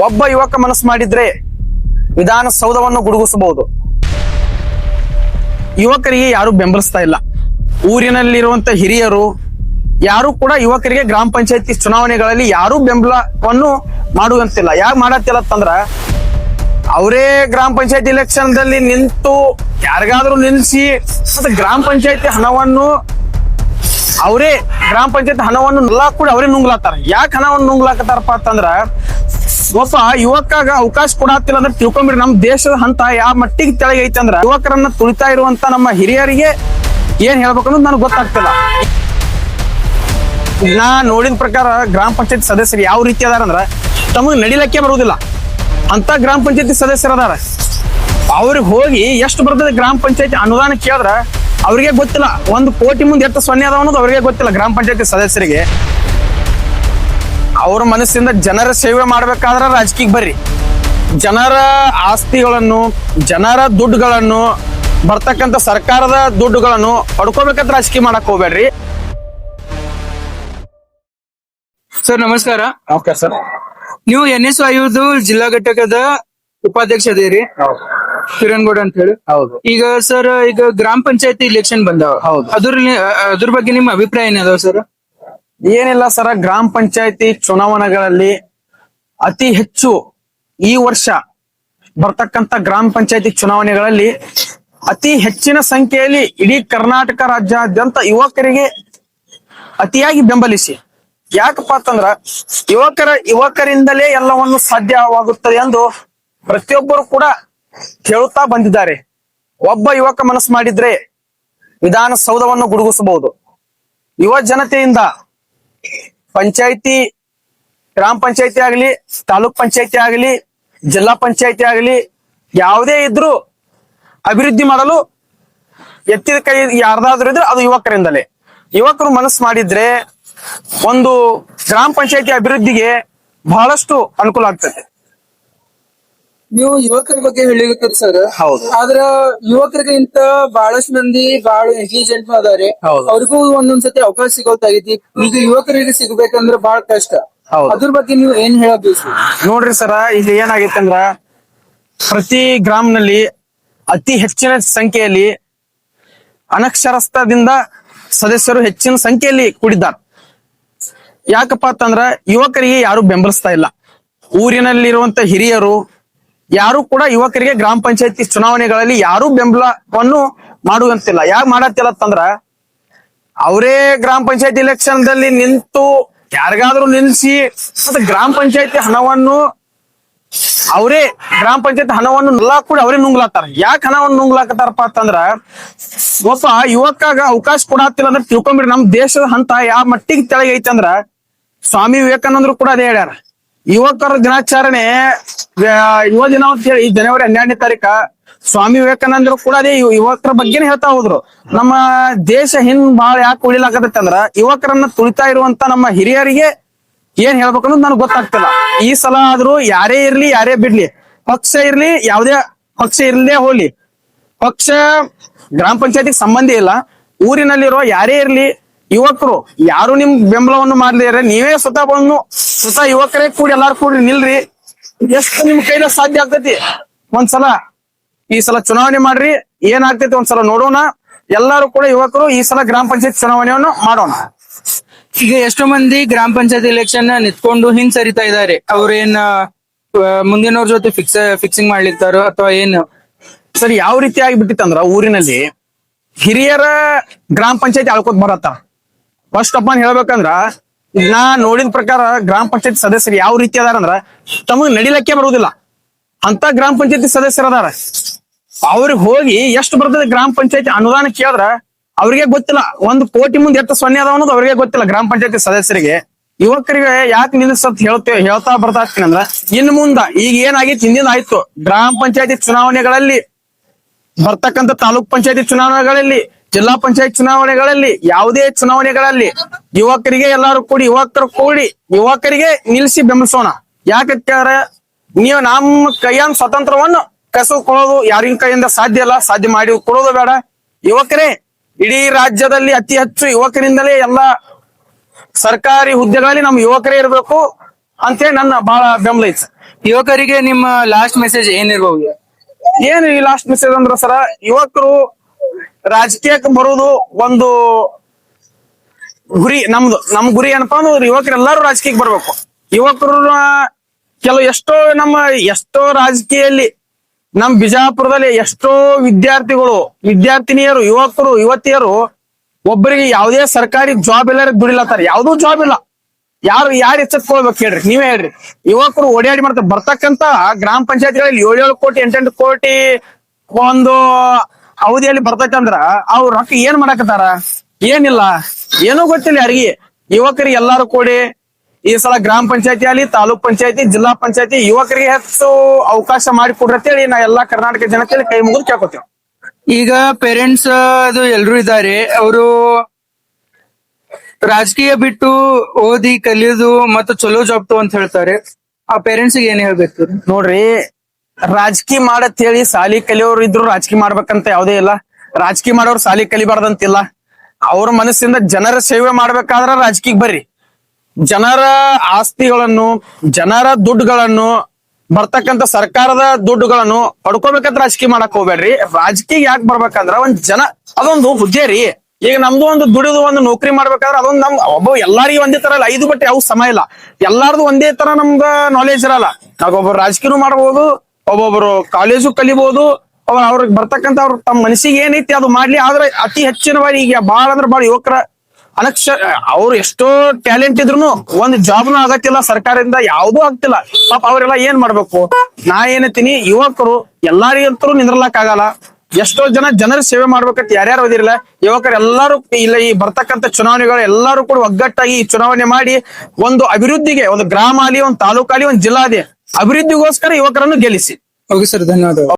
ಒಬ್ಬ ಯುವಕ ಮನಸ್ಸು ಮಾಡಿದ್ರೆ ವಿಧಾನಸೌಧವನ್ನು ಗುಡುಗಿಸಬಹುದು. ಯುವಕರಿಗೆ ಯಾರು ಬೆಂಬಲಿಸ್ತಾ ಇಲ್ಲ. ಊರಿನಲ್ಲಿರುವಂತ ಹಿರಿಯರು, ಯಾರು ಕೂಡ ಯುವಕರಿಗೆ ಗ್ರಾಮ ಪಂಚಾಯತಿ ಚುನಾವಣೆಗಳಲ್ಲಿ ಯಾರು ಬೆಂಬಲವನ್ನು ಮಾಡುವಂತಿಲ್ಲ. ಯಾಕೆ ಮಾಡತ್ತಿಲ್ಲ ಅಂತಂದ್ರ, ಅವರೇ ಗ್ರಾಮ ಪಂಚಾಯತ್ ಎಲೆಕ್ಷನ್ ದಲ್ಲಿ ನಿಂತು ಯಾರಿಗಾದ್ರೂ ನಿಲ್ಸಿ ಗ್ರಾಮ ಪಂಚಾಯತಿ ಹಣವನ್ನು ಅವರೇ ಗ್ರಾಮ ಪಂಚಾಯತ್ ಹಣವನ್ನು ಎಲ್ಲ ಕೂಡ ಅವರೇ ನುಂಗ್ಲಾತಾರ ಯಾಕೆ ಹಣವನ್ನು ನುಂಗ್ಲಾಕತ್ತಾರಪ್ಪ ಅಂತಂದ್ರ ಒಬ್ಬ ಯುವಕಾಗ ಅವಕಾಶ ಕೊಡತ್ತಿಲ್ಲ ಅಂದ್ರೆ ತಿಳ್ಕೊಂಬಿಡ್ರಿ ನಮ್ಮ ದೇಶದ ಹಂತ ಯಾವ ಮಟ್ಟಿಗೆ ತೆಳಗೆ ಅಂದ್ರ ಯುವಕರನ್ನ ತುಳಿತಾ ಇರುವಂತ ನಮ್ಮ ಹಿರಿಯರಿಗೆ ಏನ್ ಹೇಳ್ಬೇಕು ಅನ್ನೋದು ನನಗೆ ಗೊತ್ತಾಗ್ತಿಲ್ಲ. ನಾ ನೋಡಿದ ಪ್ರಕಾರ ಗ್ರಾಮ ಪಂಚಾಯತ್ ಸದಸ್ಯರು ಯಾವ ರೀತಿ ಅದಾರ ಅಂದ್ರ, ತಮಗೆ ನಡಿಲಕ್ಕೆ ಬರುವುದಿಲ್ಲ ಅಂತ ಗ್ರಾಮ ಪಂಚಾಯತಿ ಸದಸ್ಯರು ಅದಾರ. ಅವ್ರಿಗೆ ಹೋಗಿ ಎಷ್ಟು ಬರ್ತದೆ ಗ್ರಾಮ ಪಂಚಾಯತಿ ಅನುದಾನ ಕೇಳಿದ್ರ ಅವ್ರಿಗೆ ಗೊತ್ತಿಲ್ಲ. ಒಂದು ಕೋಟಿ ಮುಂದೆ ಎಷ್ಟು ಸೊನ್ನೆ ಅದಾವ ಅನ್ನೋದು ಅವ್ರಿಗೆ ಗೊತ್ತಿಲ್ಲ. ಗ್ರಾಮ ಪಂಚಾಯತಿ ಸದಸ್ಯರಿಗೆ. ಅವ್ರ ಮನಸ್ಸಿಂದ ಜನರ ಸೇವೆ ಮಾಡ್ಬೇಕಾದ್ರೆ ರಾಜಕೀಯ ಬರ್ರಿ. ಜನರ ಆಸ್ತಿಗಳನ್ನು ಜನರ ದುಡ್ಡುಗಳನ್ನು ಬರ್ತಕ್ಕಂಥ ಸರ್ಕಾರದ ದುಡ್ಡುಗಳನ್ನು ಪಡ್ಕೋಬೇಕಂತ ರಾಜಕೀಯ ಮಾಡಕ್ ಹೋಗ್ಬೇಡ್ರಿ. ಸರ್ ನಮಸ್ಕಾರ. Okay sir. ನೀವು ಎನ್ ಎಸ್ ವಾಯುದು ಜಿಲ್ಲಾ ಘಟಕದ ಉಪಾಧ್ಯಕ್ಷ ಅದೇರಿ? ಕಿರಣ್ ಗೌಡ ಅಂತ ಹೇಳಿ? ಹೌದು. ಈಗ ಸರ್ ಈಗ ಗ್ರಾಮ ಪಂಚಾಯತಿ ಇಲೆಕ್ಷನ್ ಬಂದಾವ. ಹೌದು. ಅದ್ರ ಅದ್ರ ಬಗ್ಗೆ ನಿಮ್ಮ ಅಭಿಪ್ರಾಯ ಏನದಾವ ಸರ್? ಏನಿಲ್ಲ ಸರ್ ಗ್ರಾಮ ಪಂಚಾಯತಿ ಚುನಾವಣೆಗಳಲ್ಲಿ ಅತಿ ಹೆಚ್ಚು ಈ ವರ್ಷ ಬರ್ತಕ್ಕಂತ ಗ್ರಾಮ ಪಂಚಾಯತಿ ಚುನಾವಣೆಗಳಲ್ಲಿ ಅತಿ ಹೆಚ್ಚಿನ ಸಂಖ್ಯೆಯಲ್ಲಿ ಇಡೀ ಕರ್ನಾಟಕ ರಾಜ್ಯಾದ್ಯಂತ ಯುವಕರಿಗೆ ಅತಿಯಾಗಿ ಬೆಂಬಲಿಸಿ. ಯಾಕಪ್ಪ ಅಂತಂದ್ರ ಯುವಕರ ಯುವಕರಿಂದಲೇ ಎಲ್ಲವನ್ನು ಸಾಧ್ಯವಾಗುತ್ತದೆ ಎಂದು ಪ್ರತಿಯೊಬ್ಬರು ಕೂಡ ಕೇಳುತ್ತಾ ಬಂದಿದ್ದಾರೆ. ಒಬ್ಬ ಯುವಕ ಮನಸ್ಸು ಮಾಡಿದ್ರೆ ವಿಧಾನಸೌಧವನ್ನು ಗುಡುಗಿಸಬಹುದು. ಯುವ ಜನತೆಯಿಂದ ಪಂಚಾಯಿತಿ, ಗ್ರಾಮ ಪಂಚಾಯತಿ ಆಗಲಿ, ತಾಲೂಕ್ ಪಂಚಾಯತಿ ಆಗಲಿ, ಜಿಲ್ಲಾ ಪಂಚಾಯತಿ ಆಗಲಿ, ಯಾವುದೇ ಇದ್ರೂ ಅಭಿವೃದ್ಧಿ ಮಾಡಲು ಎತ್ತಿದ ಕೈ ಯಾರ್ದಾದ್ರೂ ಇದ್ರೆ ಅದು ಯುವಕರಿಂದಲೇ. ಯುವಕರು ಮನಸ್ಸು ಮಾಡಿದ್ರೆ ಒಂದು ಗ್ರಾಮ ಪಂಚಾಯತಿ ಅಭಿವೃದ್ಧಿಗೆ ಬಹಳಷ್ಟು ಅನುಕೂಲ ಆಗ್ತದೆ. ನೀವು ಯುವಕರ ಬಗ್ಗೆ ಹೇಳಿಕತ್ ಸರ್. ಹೌದು. ಆದ್ರ ಯುವಕರಿಗಿಂತ ಬಹಳಷ್ಟು ಮಂದಿ ಬಹಳ ಇಂಟೆಲಿಜೆಂಟ್ ಅದಾರೆ. ಹೌದು. ಅವ್ರಿಗೂ ಒಂದೊಂದ್ಸತಿ ಅವಕಾಶ ಸಿಗೋತಾಗೈತಿ ಈಗ ಯುವಕರಿಗೆ ಸಿಗ್ಬೇಕಂದ್ರ ಬಹಳ ಕಷ್ಟ. ಹೌದು. ಅದ್ರ ಬಗ್ಗೆ ನೀವು ಏನ್ ಹೇಳಬೇಕು ನೋಡ್ರಿ ಸರ ಇಲ್ಲಿ ಏನಾಗೈತಂದ್ರ ಪ್ರತಿ ಗ್ರಾಮನಲ್ಲಿ ಅತಿ ಹೆಚ್ಚಿನ ಸಂಖ್ಯೆಯಲ್ಲಿ ಅನಕ್ಷರಸ್ಥದಿಂದ ಸದಸ್ಯರು ಹೆಚ್ಚಿನ ಸಂಖ್ಯೆಯಲ್ಲಿ ಕೂಡಿದ್ದಾರೆ. ಯಾಕಪ್ಪ ಅಂತಂದ್ರ ಯುವಕರಿಗೆ ಯಾರು ಬೆಂಬಲಿಸ್ತಾ ಇಲ್ಲ. ಊರಿನಲ್ಲಿರುವಂತ ಹಿರಿಯರು ಯಾರು ಕೂಡ ಯುವಕರಿಗೆ ಗ್ರಾಮ ಪಂಚಾಯತಿ ಚುನಾವಣೆಗಳಲ್ಲಿ ಯಾರು ಬೆಂಬಲವನ್ನು ಮಾಡುವಂತಿಲ್ಲ. ಯಾಕೆ ಮಾಡತ್ತಿಲ್ಲ ಅಂತಂದ್ರ, ಅವರೇ ಗ್ರಾಮ ಪಂಚಾಯತ್ ಎಲೆಕ್ಷನ್ ದಲ್ಲಿ ನಿಂತು ಯಾರಿಗಾದ್ರೂ ನಿಲ್ಸಿ ಮತ್ತೆ ಗ್ರಾಮ ಪಂಚಾಯತಿ ಹಣವನ್ನು ಅವರೇ ಗ್ರಾಮ ಪಂಚಾಯತ್ ಹಣವನ್ನು ನುಲ್ಲಾ ಕೂಡ ಅವರೇ ನುಂಗ್ಲಾತಾರ ಯಾಕೆ ಹಣವನ್ನು ನುಂಗ್ಲಾಕತ್ತಾರಪ್ಪ ಅಂತಂದ್ರ ಒಬ್ಬ ಯುವಕಾಗ ಅವಕಾಶ ಕೊಡತ್ತಿಲ್ಲ ಅಂದ್ರೆ ತಿಳ್ಕೊಂಬಿಡ್ರಿ, ನಮ್ ದೇಶದ ಹಂತ ಯಾವ ಮಟ್ಟಿಗೆ ತೆಳಗೆ ಐತೆ ಅಂದ್ರ, ಸ್ವಾಮಿ ವಿವೇಕಾನಂದರು ಕೂಡ ಅದೇ ಹೇಳ್ಯಾರ. ಯುವಕರ ದಿನಾಚರಣೆ ಯುವ ದಿನ ಅಂತ ಹೇಳಿ ಜನವರಿ ಹನ್ನೆರಡನೇ ತಾರೀಕ ಸ್ವಾಮಿ ವಿವೇಕಾನಂದರು ಕೂಡ ಅದೇ ಯುವಕರ ಬಗ್ಗೆನೇ ಹೇಳ್ತಾ ಹೋದ್ರು. ನಮ್ಮ ದೇಶ ಹಿಂದ್ ಬಹಳ ಯಾಕೆ ಉಳಿಲಾಗತ್ತಂದ್ರ ಯುವಕರನ್ನ ತುಳಿತಾ ಇರುವಂತ ನಮ್ಮ ಹಿರಿಯರಿಗೆ ಏನ್ ಹೇಳ್ಬೇಕು ಅನ್ನೋದು ನನಗೆ ಗೊತ್ತಾಗ್ತಿಲ್ಲ. ಈ ಸಲ ಆದ್ರೂ ಯಾರೇ ಇರ್ಲಿ, ಯಾರೇ ಬಿಡ್ಲಿ, ಪಕ್ಷ ಇರ್ಲಿ, ಯಾವ್ದೇ ಪಕ್ಷ ಇರ್ಲೇ ಹೋಗ್ಲಿ. ಪಕ್ಷ, ಗ್ರಾಮ ಪಂಚಾಯತಿಗೆ ಸಂಬಂಧ ಇಲ್ಲ. ಊರಿನಲ್ಲಿರೋ ಯಾರೇ ಇರ್ಲಿ, ಯುವಕರು, ಯಾರು ನಿಮ್ ಬೆಂಬಲವನ್ನು ಮಾಡ್ಲಿ ನೀವೇ ಸ್ವತಃ ಬಂದು, ಸ್ವತಃ ಯುವಕರೇ ಕೂಡಿ ಎಲ್ಲಾರು ಕೂಡಿ ನಿಲ್ರಿ. ಎಷ್ಟು ನಿಮ್ ಕೈನ ಸಾಧ್ಯ ಆಗ್ತೈತಿ? ಒಂದ್ಸಲ ಈ ಸಲ ಚುನಾವಣೆ ಮಾಡ್ರಿ ಏನಾಗ್ತೈತಿ ಒಂದ್ಸಲ ನೋಡೋಣ. ಎಲ್ಲಾರು ಕೂಡ ಯುವಕರು ಈ ಸಲ ಗ್ರಾಮ ಪಂಚಾಯತ್ ಚುನಾವಣೆಯನ್ನು ಮಾಡೋಣ. ಈಗ ಎಷ್ಟೋ ಮಂದಿ ಗ್ರಾಮ ಪಂಚಾಯತ್ ಎಲೆಕ್ಷನ್ ನಿಂತ್ಕೊಂಡು ಹಿಂದ್ ಸರಿತಾ ಇದಾರೆ ಅವ್ರೇನ್ ಮುಂದಿನವ್ರ ಜೊತೆ ಫಿಕ್ಸ್ ಫಿಕ್ಸಿಂಗ್ ಮಾಡ್ಲಿರ್ತಾರೋ ಅಥವಾ ಏನು? ಸರಿ ಯಾವ ರೀತಿ ಆಗಿಬಿಟ್ಟಿತ್ತಂದ್ರ ಊರಿನಲ್ಲಿ ಹಿರಿಯರ ಗ್ರಾಮ ಪಂಚಾಯತ್ ಆಳ್ಕೊತ ಬರತ್ತ? ಫಸ್ಟ್ ಅಪ್ಪ ಹೇಳ್ಬೇಕಂದ್ರ ನಾ ನೋಡಿದ ಪ್ರಕಾರ ಗ್ರಾಮ ಪಂಚಾಯತ್ ಸದಸ್ಯರು ಯಾವ ರೀತಿ ಅದಾರ ಅಂದ್ರ ತಮಗ್ ನಡಿಲಕ್ಕೆ ಬರುವುದಿಲ್ಲ ಅಂತ ಗ್ರಾಮ ಪಂಚಾಯತಿ ಸದಸ್ಯರು ಅದಾರ. ಅವ್ರಿಗೆ ಹೋಗಿ ಎಷ್ಟು ಬರ್ತದೆ ಗ್ರಾಮ ಪಂಚಾಯತಿ ಅನುದಾನ ಕೇಳಿದ್ರ ಅವ್ರಿಗೆ ಗೊತ್ತಿಲ್ಲ. ಒಂದು ಕೋಟಿ ಮುಂದೆ ಎಷ್ಟು ಸೊನ್ನೆ ಅದಾವ ಅನ್ನೋದು ಅವ್ರಿಗೆ ಗೊತ್ತಿಲ್ಲ ಗ್ರಾಮ ಪಂಚಾಯತಿ ಸದಸ್ಯರಿಗೆ. ಯುವಕರಿಗೆ ಯಾಕೆ ನಿಲ್ಲಿಸತ್ ಹೇಳ್ತೇವೆ, ಹೇಳ್ತಾ ಬರ್ತಾ ಇರ್ತೀನಿ ಅಂದ್ರ ಇನ್ ಮುಂದ ಈಗ ಏನಾಗಿತ್ತು ಹಿಂದಿನ ಆಯ್ತು. ಗ್ರಾಮ ಪಂಚಾಯತಿ ಚುನಾವಣೆಗಳಲ್ಲಿ ಬರ್ತಕ್ಕಂಥ ತಾಲೂಕ್ ಪಂಚಾಯತಿ ಚುನಾವಣೆಗಳಲ್ಲಿ ಜಿಲ್ಲಾ ಪಂಚಾಯತ್ ಚುನಾವಣೆಗಳಲ್ಲಿ ಯಾವುದೇ ಚುನಾವಣೆಗಳಲ್ಲಿ ಯುವಕರಿಗೆ ಎಲ್ಲಾರು ಕೂಡಿ ಯುವಕರು ಕೂಡಿ ಯುವಕರಿಗೆ ನಿಲ್ಲಿಸಿ ಬೆಂಬಲಿಸೋಣ. ಯಾಕೆ ಕೇಳಿದ್ರೆ ನೀವು ನಮ್ಮ ಕೈಯನ್ ಸ್ವತಂತ್ರವನ್ನು ಕೊಡೋದು ಯಾರಿನ ಕೈಯಿಂದ ಸಾಧ್ಯ ಅಲ್ಲ ಸಾಧ್ಯ ಮಾಡಿ ಕೊಡೋದು ಬೇಡ. ಯುವಕರೇ ಇಡೀ ರಾಜ್ಯದಲ್ಲಿ ಅತಿ ಹೆಚ್ಚು ಯುವಕರಿಂದಲೇ ಎಲ್ಲಾ ಸರ್ಕಾರಿ ಹುದ್ದೆಗಳಲ್ಲಿ ನಮ್ಮ ಯುವಕರೇ ಇರಬೇಕು ಅಂತೇಳಿ ನನ್ನ ಬಹಳ ಬೆಂಬಲ ಇತ್ತು ಯುವಕರಿಗೆ ನಿಮ್ಮ ಲಾಸ್ಟ್ ಮೆಸೇಜ್ ಏನಿರ್ಬಹುದು ಏನು ಈ ಲಾಸ್ಟ್ ಮೆಸೇಜ್ ಅಂದ್ರ ಸರ ಯುವಕರು ರಾಜಕೀಯಕ್ಕೆ ಬರೋದು ಒಂದು ಗುರಿ, ನಮ್ದು, ನಮ್ ಗುರಿ ಏನಪ್ಪಾ ಅಂದ್ರೆ ಯುವಕರೆಲ್ಲರೂ ರಾಜಕೀಯಕ್ಕೆ ಬರ್ಬೇಕು. ಯುವಕರು ಕೆಲವು ಎಷ್ಟೋ ನಮ್ಮ, ಎಷ್ಟೋ ರಾಜಕೀಯಲ್ಲಿ ನಮ್ ಬಿಜಾಪುರದಲ್ಲಿ ಎಷ್ಟೋ ವಿದ್ಯಾರ್ಥಿಗಳು, ವಿದ್ಯಾರ್ಥಿನಿಯರು, ಯುವಕರು, ಯುವತಿಯರು ಒಬ್ಬರಿಗೆ ಯಾವುದೇ ಸರ್ಕಾರಿ ಜಾಬ್ ಇಲ್ಲಾರ ದುಡಿಲತ್ತಾರ. ಯಾವ್ದೂ ಜಾಬ್ ಇಲ್ಲ. ಯಾರು ಯಾರು ಎಚ್ಚೆತ್ಕೊಳ್ಬೇಕು ಹೇಳ್ರಿ, ನೀವೇ ಹೇಳ್ರಿ. ಯುವಕರು ಓಡಾಡಿ ಮಾಡ್ತಾರೆ. ಬರ್ತಕ್ಕಂತ ಗ್ರಾಮ ಪಂಚಾಯತ್ಗಳಲ್ಲಿ ಏಳೇಳು ಕೋಟಿ, ಎಂಟೆಂಟು ಕೋಟಿ ಒಂದು ಅವಧಿಯಲ್ಲಿ ಬರ್ತೈತಂದ್ರ ಅವ್ರ ರೊಕ್ಕ ಏನ್ ಮಾಡಾಕತ್ತಾರ? ಏನಿಲ್ಲ. ಏನೂ ಗೊತ್ತಿಲ್ಲ ಯಾರಿಗೆ. ಯುವಕರಿಗೆ ಎಲ್ಲಾರು ಕೂಡಿ ಈ ಸಲ ಗ್ರಾಮ ಪಂಚಾಯತಿ ಅಲ್ಲಿ ತಾಲೂಕ್ ಪಂಚಾಯತಿ ಜಿಲ್ಲಾ ಪಂಚಾಯತಿ ಯುವಕರಿಗೆ ಹೆಚ್ಚು ಅವಕಾಶ ಮಾಡಿ ಅಂತೇಳಿ ನಾ ಎಲ್ಲಾ ಕರ್ನಾಟಕ ಜನತೆಯಲ್ಲಿ ಕೈ ಮುಗಿದು ಕೇಳ್ಕೊತೇವೆ. ಈಗ ಪೇರೆಂಟ್ಸ್ ಅದು ಎಲ್ರು ಇದ್ದಾರೆ ಅವರು ರಾಜಕೀಯ ಬಿಟ್ಟು ಓದಿ ಕಲಿಯೋದು ಮತ್ತು ಚಲೋ ಜಾಬ್ ಅಂತ ಹೇಳ್ತಾರೆ. ಆ ಪೇರೆಂಟ್ಸ್ ಏನ್ ಹೇಳ್ಬೇಕು? ನೋಡ್ರಿ ರಾಜಕೀಯ ಮಾಡತ್ ಹೇಳಿ ಸಾಲಿ ಕಲಿಯೋರು ಇದ್ರು ರಾಜಕೀಯ ಮಾಡ್ಬೇಕಂತ ಯಾವುದೇ ಇಲ್ಲ. ರಾಜಕೀಯ ಮಾಡೋರು ಸಾಲಿ ಕಲಿಬಾರ್ದಂತಿಲ್ಲ. ಅವ್ರ ಮನಸ್ಸಿಂದ ಜನರ ಸೇವೆ ಮಾಡ್ಬೇಕಾದ್ರ ರಾಜಕೀಯ ಬರ್ರಿ. ಜನರ ಆಸ್ತಿಗಳನ್ನು, ಜನರ ದುಡ್ಡುಗಳನ್ನು ಬರ್ತಕ್ಕಂತ ಸರ್ಕಾರದ ದುಡ್ಡುಗಳನ್ನು ಪಡ್ಕೋಬೇಕಂತ ರಾಜಕೀಯ ಮಾಡಕ್ ಹೋಗ್ಬೇಡ್ರಿ. ರಾಜಕೀಯ ಯಾಕೆ ಬರ್ಬೇಕಂದ್ರ ಒಂದ್ ಜನ, ಅದೊಂದು ಹುದ್ದೆ ರೀ. ಈಗ ನಮ್ದು ಒಂದು ದುಡಿದು ಒಂದು ನೌಕರಿ ಮಾಡ್ಬೇಕಾದ್ರೆ ಅದೊಂದು ನಮ್, ಒಬ್ಬ ಎಲ್ಲಾರಿಗೂ ಒಂದೇ ತರ ಇಲ್ಲ ಐದು ಬಟ್ಟೆ ಯಾವ ಸಮ ಇಲ್ಲ. ಎಲ್ಲಾರ್ದು ಒಂದೇ ತರ ನಮ್ಗ ನಾಲೆಜ್ ಇರಲ್ಲ. ನಾವೊಬ್ಬ ಒಬ್ಬರು ರಾಜಕೀಯ ಮಾಡ್ಬೋದು ಒಬ್ಬೊಬ್ರು ಕಾಲೇಜು ಕಲಿಬಹುದು ಅವ್ರ ಅವ್ರಿಗೆ ಬರ್ತಕ್ಕಂತ ಅವ್ರ ತಮ್ಮ ಮನಸ್ಸಿಗೆ ಏನೈತಿ ಅದು ಮಾಡ್ಲಿ. ಆದ್ರೆ ಅತಿ ಹೆಚ್ಚಿನ ಬಾರಿ ಈಗ ಬಾಳ ಅಂದ್ರೆ ಬಾಳ ಯುವಕರ ಅನಕ್ಷ, ಅವ್ರು ಎಷ್ಟೋ ಟ್ಯಾಲೆಂಟ್ ಇದ್ರು ಒಂದ್ ಜಾಬ್ನು ಆಗತ್ತಿಲ್ಲ, ಸರ್ಕಾರದಿಂದ ಯಾವ್ದು ಆಗ್ತಿಲ್ಲ. ಪಾಪ ಅವರೆಲ್ಲ ಏನ್ ಮಾಡ್ಬೇಕು? ನಾ ಏನತೀನಿ ಯುವಕರು ಎಲ್ಲಾರಿಗಂತರೂ ನಿಂದ್ರಲಾಕ್ ಆಗಲ್ಲ. ಎಷ್ಟೋ ಜನ ಜನರ ಸೇವೆ ಮಾಡ್ಬೇಕಂತ ಯಾರ್ಯಾರು ಓದಿರಲ್ಲ ಯುವಕರು ಎಲ್ಲಾರು ಇಲ್ಲ ಈ ಬರ್ತಕ್ಕಂತ ಚುನಾವಣೆಗಳು ಎಲ್ಲಾರು ಕೂಡ ಒಗ್ಗಟ್ಟಾಗಿ ಈ ಚುನಾವಣೆ ಮಾಡಿ ಒಂದು ಅಭಿವೃದ್ಧಿಗೆ, ಒಂದು ಗ್ರಾಮ ಅಲ್ಲಿ ಒಂದು ತಾಲೂಕಾಲಿ ಒಂದು ಜಿಲ್ಲಾ ಅಭಿವೃದ್ಧಿಗೋಸ್ಕರ ಯುವಕರನ್ನು ಗೆಲ್ಲಿಸಿ. ಓಕೆ ಸರ್ ಧನ್ಯವಾದಗಳು.